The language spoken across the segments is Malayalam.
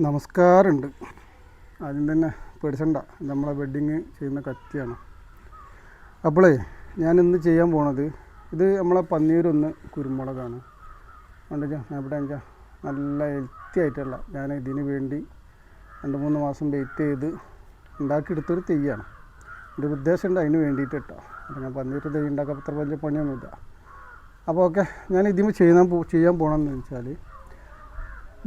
നമസ്കാരമുണ്ട്. ആദ്യം തന്നെ പേടിച്ചണ്ട. നമ്മളെ വെഡ്ഡിങ് ചെയ്യുന്ന കത്തിയാണ്. അപ്പോളേ ഞാൻ ഇന്ന് ചെയ്യാൻ പോണത് ഇത് നമ്മളെ പന്നീരൊന്ന് കുരുമുളകാണ്. ഞാൻ എവിടെ വെച്ചാൽ നല്ല ഹെൽത്തി ആയിട്ടുള്ള ഞാൻ ഇതിന് വേണ്ടി രണ്ട് മൂന്ന് മാസം വെയിറ്റ് ചെയ്ത് ഉണ്ടാക്കിയെടുത്തൊരു തെയ്യാണ്. എന്റെ ഉദ്ദേശം ഉണ്ട് അതിന് വേണ്ടിയിട്ട് കേട്ടോ അപ്പം ഞാൻ പന്നീർ തെയ്യ് ഉണ്ടാക്കാൻ അത്ര വലിയ പണിയൊന്നുമില്ല. അപ്പോൾ ഓക്കെ ഞാൻ ഇതിന് ചെയ്യാൻ ചെയ്യാൻ പോകണമെന്ന് വെച്ചാൽ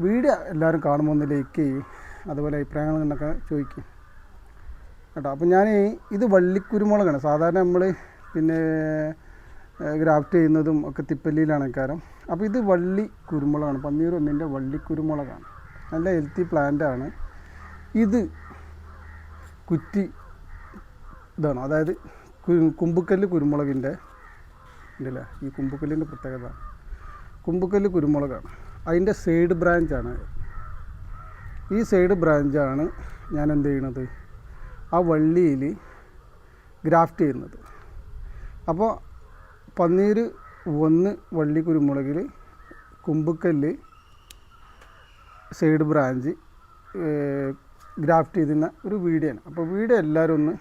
വീഡിയോ എല്ലാവരും കാണുമ്പോൾ ഒന്ന് ലൈക്ക് ചെയ്യും അതുപോലെ അഭിപ്രായങ്ങൾ എന്നൊക്കെ ചോദിക്കും. കേട്ടോ അപ്പോൾ ഞാൻ ഇത് വള്ളിക്കുരുമുളകാണ്. സാധാരണ നമ്മൾ പിന്നെ ഗ്രാഫ്റ്റ് ചെയ്യുന്നതും ഒക്കെ തിപ്പല്ലിയിലാണ് കാരം അപ്പോൾ ഇത് വള്ളി കുരുമുളകാണ് പന്നീർ ഒന്നിന്റെ വള്ളിക്കുരുമുളകാണ്. നല്ല ഹെൽത്തി പ്ലാന്റാണ് ഇത് കുറ്റി ഇതാണ്. അതായത് കുമ്പുക്കല്ല് കുരുമുളകിന്റെ ഉണ്ടല്ലേ ഈ കുമ്പുക്കല്ലിന്റെ പ്രത്യേകത. കുമ്പുക്കല്ല് കുരുമുളകാണ്. അതിന്റെ സൈഡ് ബ്രാഞ്ചാണ്. ഈ സൈഡ് ബ്രാഞ്ചാണ് ഞാൻ എന്ത് ചെയ്യണത്? ആ വള്ളിയിൽ ഗ്രാഫ്റ്റ് ചെയ്യുന്നത്. അപ്പോൾ പന്നീർ ഒന്ന് വള്ളി കുരുമുളകിൽ കുമ്പുക്കല്ല് സൈഡ് ബ്രാഞ്ച് ഗ്രാഫ്റ്റ് ചെയ്തിരുന്ന ഒരു വീഡിയോ ആണ് അപ്പോൾ വീഡിയോ എല്ലാവരും ഒന്ന്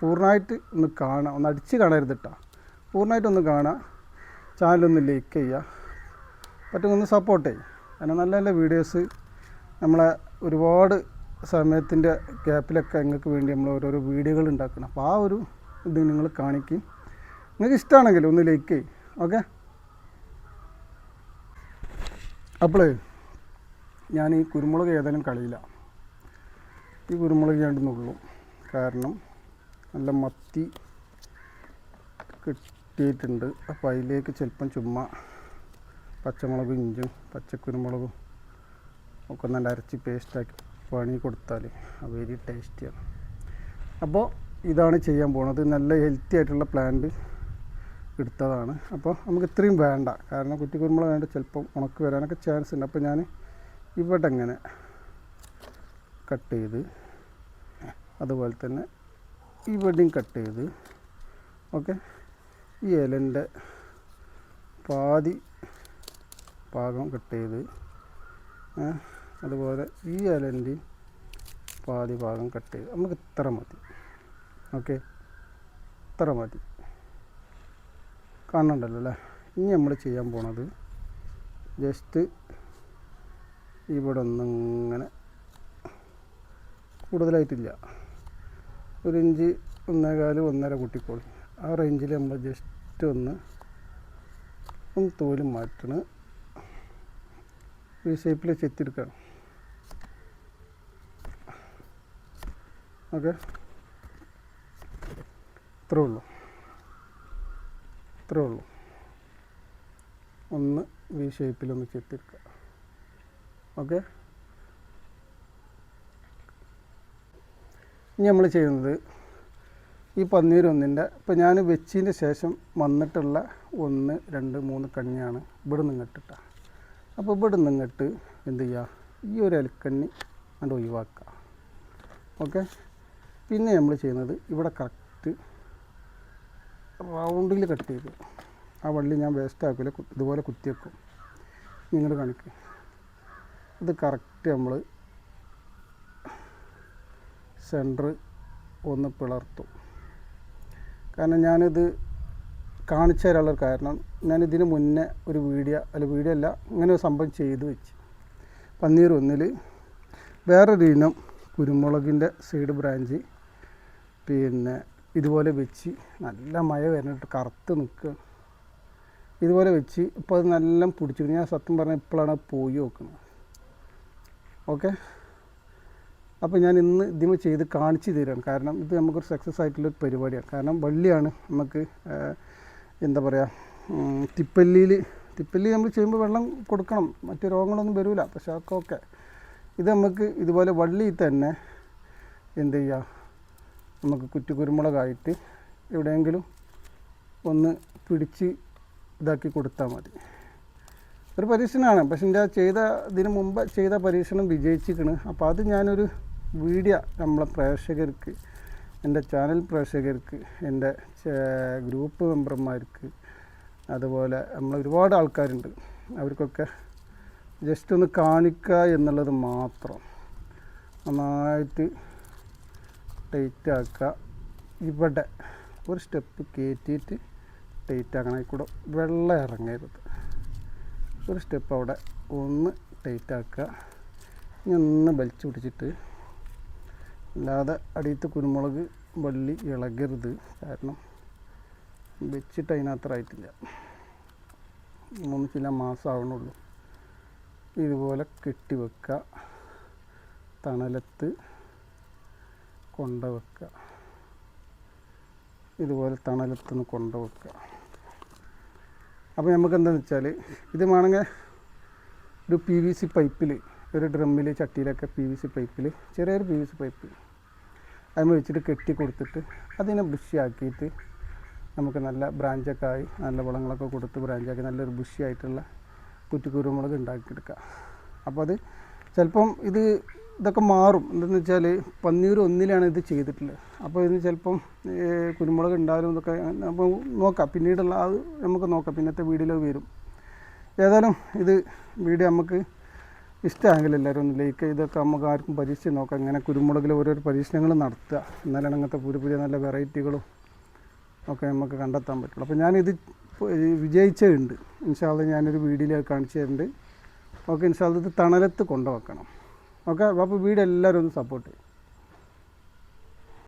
പൂർണമായിട്ട് ഒന്ന് കാണാം. ഒന്ന് അടിച്ച് കാണരുത് കേട്ടോ. പൂർണമായിട്ടൊന്ന് കാണാം. ചാനലൊന്ന് ലൈക്ക് ചെയ്യുക. പറ്റുമെന്ന് സപ്പോർട്ട് ചെയ്യും. നല്ല നല്ല വീഡിയോസ് നമ്മളെ ഒരുപാട് സമയത്തിന്റെ ഗ്യാപ്പിലൊക്കെ നിങ്ങൾക്ക് വേണ്ടി നമ്മൾ ഓരോരോ വീഡിയോകൾ ഉണ്ടാക്കണം അപ്പോൾ ആ ഒരു ഇത് നിങ്ങൾ കാണിക്കും. നിങ്ങൾക്ക് ഇഷ്ടമാണെങ്കിൽ ഒന്ന് ലൈക്ക് ചെയ്യും. ഓക്കെ അപ്പോളേ ഞാൻ ഈ കുരുമുളക് ഏതായാലും കളിയില്ല. ഈ കുരുമുളക് ഞാണ്ടെന്നുള്ളൂ കാരണം നല്ല മത്തി കിട്ടിയിട്ടുണ്ട്. അപ്പോൾ അതിലേക്ക് ചിലപ്പം ചുമ്മാ പച്ചമുളകും ഇഞ്ചും പച്ചക്കുരുമുളകും ഒക്കെ നല്ല അരച്ച് പേസ്റ്റാക്കി പണി കൊടുത്താൽ വെരി ടേസ്റ്റിയാണ് അപ്പോൾ ഇതാണ് ചെയ്യാൻ പോകുന്നത് നല്ല ഹെൽത്തി ആയിട്ടുള്ള പ്ലാന്റ് എടുത്തതാണ്. അപ്പോൾ നമുക്ക് ഇത്രയും വേണ്ട. കാരണം കുറ്റിക്കുരുമുളക് വേണ്ട ചിലപ്പം ഉണക്ക് വരാനൊക്കെ ചാൻസ് ഉണ്ട്. അപ്പോൾ ഞാൻ ഇവിടെ ഇങ്ങനെ കട്ട് ചെയ്ത് അതുപോലെ തന്നെ ഇവിടെയും കട്ട് ചെയ്ത് ഓക്കെ ഈ ഇലന്റെ പാതി ഭാഗം കട്ട് ചെയ്ത് അതുപോലെ ഈ ഇലന്റെയും പാതി ഭാഗം കട്ട് ചെയ്ത് നമുക്ക് ഇത്ര മതി. ഓക്കെ? ഇത്ര മതി. കാണണ്ടല്ലോ അല്ലേ? ഇനി നമ്മൾ ചെയ്യാൻ പോണത് ജസ്റ്റ് ഇവിടെ ഒന്നിങ്ങനെ കൂടുതലായിട്ടില്ല. ഒരു ഇഞ്ച് ഒന്നേകാൽ ഒന്നര കൂട്ടിക്കോളി. ആ റേഞ്ചിൽ നമ്മൾ ജസ്റ്റ് ഒന്ന് ഒന്ന് തോൽ മാറ്റണ്. ഈ ഷേപ്പിൽ ചെത്തിയെടുക്കണം ഓക്കെ. ഇത്രേ ഉള്ളൂ. ഇത്രേ ഉള്ളൂ. ഒന്ന് വി ഷേപ്പിലൊന്ന് ചെത്തിയെടുക്കുക ഓക്കെ. ഇനി നമ്മൾ ചെയ്യുന്നത് ഈ പന്നീർ ഒന്നിന്റെ ഇപ്പോൾ ഞാൻ വെച്ചതിന്റെ ശേഷം വന്നിട്ടുള്ള ഒന്ന് രണ്ട് മൂന്ന് കണ്ണിയാണ് ഇവിടെ നിന്നിട്ടിട്ട അപ്പോൾ ഇവിടെ നിന്നിട്ട് എന്ത് ചെയ്യുക ഈ ഒരു അലക്കണ്ണി അങ്ങോട്ട് ഒഴിവാക്കുക ഓക്കെ പിന്നെ നമ്മൾ ചെയ്യുന്നത് ഇവിടെ കറക്റ്റ് റൗണ്ടിൽ കട്ട് ചെയ്ത് ആ വള്ളി ഞാൻ വേസ്റ്റ് ആക്കില്ല ഇതുപോലെ കുത്തി വെക്കും. നിങ്ങൾ കണിക്ക്. ഇത് കറക്റ്റ് നമ്മൾ സെന്റർ ഒന്ന് പിളർത്തും. കാരണം ഞാനിത് കാണിച്ചു തരാനുള്ള കാരണം ഞാൻ ഇതിന് മുന്നേ ഒരു വീഡിയോ അല്ല വീഡിയോ അല്ല ഇങ്ങനെ ഒരു സംഭവം ചെയ്ത് വെച്ച്. പന്നീർ ഒന്നിൽ വേറൊരു ഇനം കുരുമുളകിന്റെ സൈഡ് ബ്രാഞ്ച് പിന്നെ ഇതുപോലെ വെച്ച് നല്ല മഴ വരുന്നിട്ട് കറുത്ത് നിൽക്കുക. ഇതുപോലെ വെച്ച് ഇപ്പോൾ അത് നല്ല പിടിച്ചു. ഞാൻ സത്യം പറഞ്ഞാൽ ഇപ്പോഴാണ് പോയി നോക്കുന്നത്. ഓക്കെ? അപ്പോൾ ഞാൻ ഇന്ന് ഇതിമ ചെയ്ത് കാണിച്ചു തരാം കാരണം ഇത് നമുക്കൊരു സക്സസ് ആയിട്ടുള്ളൊരു പരിപാടിയാണ്. കാരണം വള്ളിയാണ് നമുക്ക് എന്താ പറയുക തിപ്പല്ലിയിൽ തിപ്പല്ലി നമ്മൾ ചെയ്യുമ്പോൾ വെള്ളം കൊടുക്കണം. മറ്റു രോഗങ്ങളൊന്നും വരില്ല പക്ഷെ അതൊക്കെ ഓക്കെ. ഇത് നമുക്ക് ഇതുപോലെ വള്ളിയിൽ തന്നെ എന്ത് ചെയ്യുക നമുക്ക് കുറ്റി കുരുമുളകായിട്ട് എവിടെയെങ്കിലും ഒന്ന് പിടിച്ച് ഇതാക്കി കൊടുത്താൽ മതി. ഒരു പരീക്ഷണമാണ്. പക്ഷെ എന്റെ ചെയ്ത ഇതിന് മുമ്പ് ചെയ്ത പരീക്ഷണം വിജയിച്ചിരിക്കണ്. അപ്പോൾ അത് ഞാനൊരു വീഡിയോ നമ്മളെ പ്രേക്ഷകർക്ക് എന്റെ ചാനൽ പ്രേക്ഷകർക്ക് എന്റെ ഗ്രൂപ്പ് മെമ്പർമാർക്ക് അതുപോലെ നമ്മൾ ഒരുപാട് ആൾക്കാരുണ്ട്. അവർക്കൊക്കെ ജസ്റ്റ് ഒന്ന് കാണിക്കുക എന്നുള്ളത് മാത്രം. നന്നായിട്ട് ടൈറ്റ് ആക്കുക ഇവിടെ ഒരു സ്റ്റെപ്പ് കയറ്റിയിട്ട് ടൈറ്റ് ആക്കണം. കൂടെ വെള്ളം ഇറങ്ങരുത്. ഒരു സ്റ്റെപ്പ് അവിടെ ഒന്ന് ടൈറ്റ് ആക്കുക ഇനി ഒന്ന് വലിച്ചു പിടിച്ചിട്ട് അല്ലാതെ അടിയത്ത് കുരുമുളക് വള്ളി ഇളകരുത്. കാരണം വെച്ചിട്ട് അതിനകത്തായിട്ടില്ല മൂന്ന് ചില മാസം ആവണുള്ളൂ. ഇതുപോലെ കെട്ടിവെക്കുക തണലത്ത് കൊണ്ട വെക്കുക ഇതുപോലെ തണലത്തുനിന്ന് കൊണ്ട വെക്കുക അപ്പോൾ നമുക്ക് എന്താണെന്ന് വെച്ചാൽ ഇത് വേണമെങ്കിൽ ഒരു പി വി സി പൈപ്പിൽ ഒരു ഡ്രമ്മിൽ ചട്ടിയിലൊക്കെ പി വി സി പൈപ്പിൽ ചെറിയൊരു പി വി സി പൈപ്പ് അതിന് വെച്ചിട്ട് കെട്ടി കൊടുത്തിട്ട് അതിനെ ബുഷിയാക്കിയിട്ട് നമുക്ക് നല്ല ബ്രാഞ്ചൊക്കെ ആയി നല്ല വളങ്ങളൊക്കെ കൊടുത്ത് ബ്രാഞ്ചാക്കി നല്ലൊരു ബുഷിയായിട്ടുള്ള കുറ്റിക്കുരുമുളക് ഉണ്ടാക്കിയെടുക്കുക അപ്പോൾ അത് ചിലപ്പം ഇത് ഇതൊക്കെ മാറും. എന്താണെന്ന് വെച്ചാൽ പന്നീർ ഒന്നിലാണ് ഇത് ചെയ്തിട്ടുള്ളത്. അപ്പോൾ ഇതിന് ചിലപ്പം കുരുമുളക് ഉണ്ടായാലും എന്നൊക്കെ അപ്പോൾ നോക്കാം. പിന്നീടുള്ള അത് നമുക്ക് നോക്കാം. പിന്നത്തെ വീഡിയോയിൽ വരും. ഏതായാലും ഇത് വീഡിയോ നമുക്ക് ഇഷ്ടമായെങ്കിൽ എല്ലാവരും ഒന്ന് ലൈക്ക് ചെയ്തൊക്കെ നമുക്ക് ആർക്കും പരീക്ഷിച്ച് നോക്കാം. ഇങ്ങനെ കുരുമുളകിൽ ഓരോരോ പരീക്ഷണങ്ങൾ നടത്തുക. എന്നാലാണ് അങ്ങനത്തെ പുതിയ പുതിയ നല്ല വെറൈറ്റികളും ഒക്കെ നമുക്ക് കണ്ടെത്താൻ പറ്റുള്ളൂ. അപ്പോൾ ഞാനിത് വിജയിച്ചുണ്ട് ഇൻഷാല്ല ഞാനൊരു വീഡിയോയിൽ കാണിച്ചു തരുന്നുണ്ട്. ഓക്കെ ഇൻഷാല്ല ഇത് തണലത്ത് കൊണ്ടുവെക്കണം. ഓക്കെ അപ്പോൾ വീട് എല്ലാവരും ഒന്ന് സപ്പോർട്ട് ചെയ്യും.